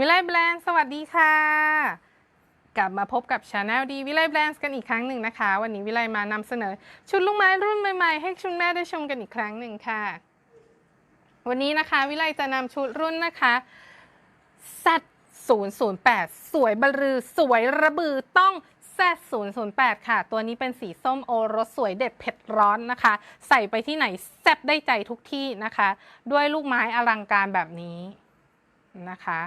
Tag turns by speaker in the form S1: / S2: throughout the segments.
S1: วิไลแบรนด์สวัสดีค่ะ กลับมาพบกับชาแนลดีวิไลแบรนด์กันอีกครั้งหนึ่งนะคะ วันนี้วิไลมานำเสนอ ชุดลูกไม้รุ่นใหม่ๆ ให้คุณแม่ได้ชมกันอีกครั้งหนึ่งค่ะ วันนี้นะคะวิไลจะนำชุดรุ่นนะคะ Z 0 0 8 สวยบรือ สวยระบือต้อง Z 0 0 8 ค่ะ ตัวนี้เป็นสีส้มโอรสสวยเด็ดเผ็ดร้อนนะคะ ใส่ไปที่ไหนแซ่บได้ใจทุกที่นะคะ ด้วยลูกไม้อลังการแบบนี้นะคะ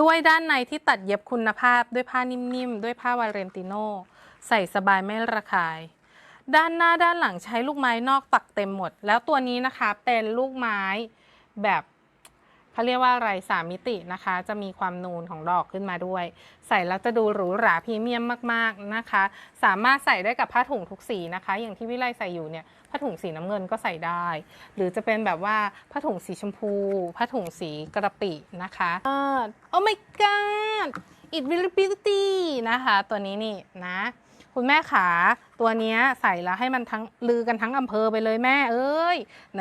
S1: ด้วยด้านในที่ตัดเย็บคุณภาพด้วยผ้านิ่มๆ ด้วยผ้าวาเรนติโนใส่สบายไม่ระคาย ด้านหน้าด้านหลังใช้ลูกไม้นอกตักเต็มหมด แล้วตัวนี้นะคะเป็นลูกไม้แบบ เขาเรียกว่าอะไรสามมิตินะคะ จะมีความนูนของดอกขึ้นมาด้วย ใส่แล้วจะดูหรูหราพรีเมียมมากๆนะคะ สามารถใส่ได้กับผ้าถุงทุกสีนะคะ อย่างที่วิไลใส่อยู่เนี่ยผ้าถุงสีน้ำเงินก็ใส่ได้ หรือจะเป็นแบบว่าผ้าถุงสีชมพูผ้าถุงสีกระปินะคะโอ้ my god it really beauty นะคะ ตัวนี้นี่นะ คุณแม่ขาตัวนี้ใส่แล้วให้มันทั้งลือกันทั้งอำเภอไปเลยแม่เอ้ย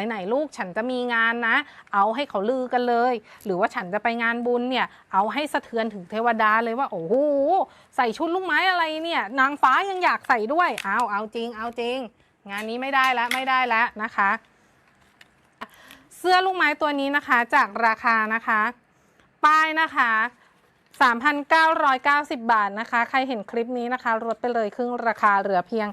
S1: ไหนๆลูกฉันจะมีงานนะ เอาให้เขาลือกันเลย หรือว่าฉันจะไปงานบุญเนี่ย เอาให้สะเทือนถึงเทวดาเลยว่า โอ้โหใส่ชุดลูกไม้อะไรเนี่ย นางฟ้ายังอยากใส่ด้วยเอาเอาจริง เอาจริง งานนี้ไม่ได้แล้วไม่ได้แล้วนะคะ เสื้อลูกไม้ตัวนี้นะคะจากราคานะคะ ป้ายนะคะ 3,990 บาทนะคะ ใครเห็นคลิปนี้นะคะลดไปเลยครึ่งราคาเหลือเพียง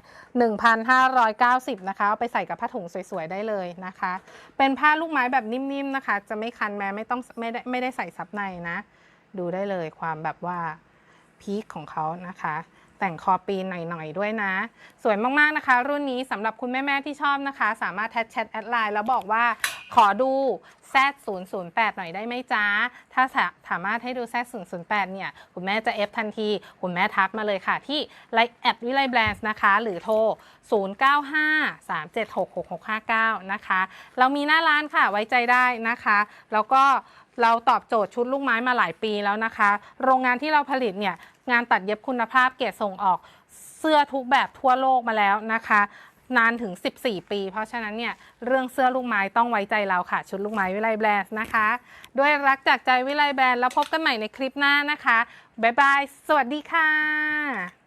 S1: 1,590 นะคะ เอาไปใส่กับผ้าถุงสวยๆ ได้เลยนะคะ เป็นผ้าลูกไม้แบบนิ่มๆนะคะ จะไม่คันแม้ไม่ต้องไม่ได้ไม่ได้ใส่ซับในนะ ดูได้เลยความแบบว่าพีคของเขานะคะ แต่งคอปีนหน่อยๆ ด้วยนะ สวยมากๆนะคะ รุ่นนี้สำหรับคุณแม่ๆที่ชอบนะคะ สามารถแท็กแชทแอดไลน์แล้วบอกว่าขอดู Z 0 0 8 หน่อยได้ไหมจ๊ะถ้าสาสามารถให้ดู Z 0 0 8 เนี่ย คุณแม่จะเอฟทันที คุณแม่ทักมาเลยค่ะ ที่ไลน์แอดวิไลแบรนด์นะคะ หรือโทร 0953766659 นะคะ เรามีหน้าร้านค่ะไว้ใจได้นะคะ แล้วก็เราตอบโจทย์ชุดลูกไม้มาหลายปีแล้วนะคะ โรงงานที่เราผลิตเนี่ย งานตัดเย็บคุณภาพเกรดส่งออกเสื้อทุกแบบทั่วโลกมาแล้วนะคะ นานถึง 14 ปี เพราะฉะนั้นเนี่ยเรื่องเสื้อลูกไม้ต้องไว้ใจเราค่ะ ชุดลูกไม้วิไลแบรนด์นะคะ ด้วยรักจากใจวิไลแบรนด์แล้วพบกันใหม่ในคลิปหน้านะคะบ๊ายบาย สวัสดีค่ะ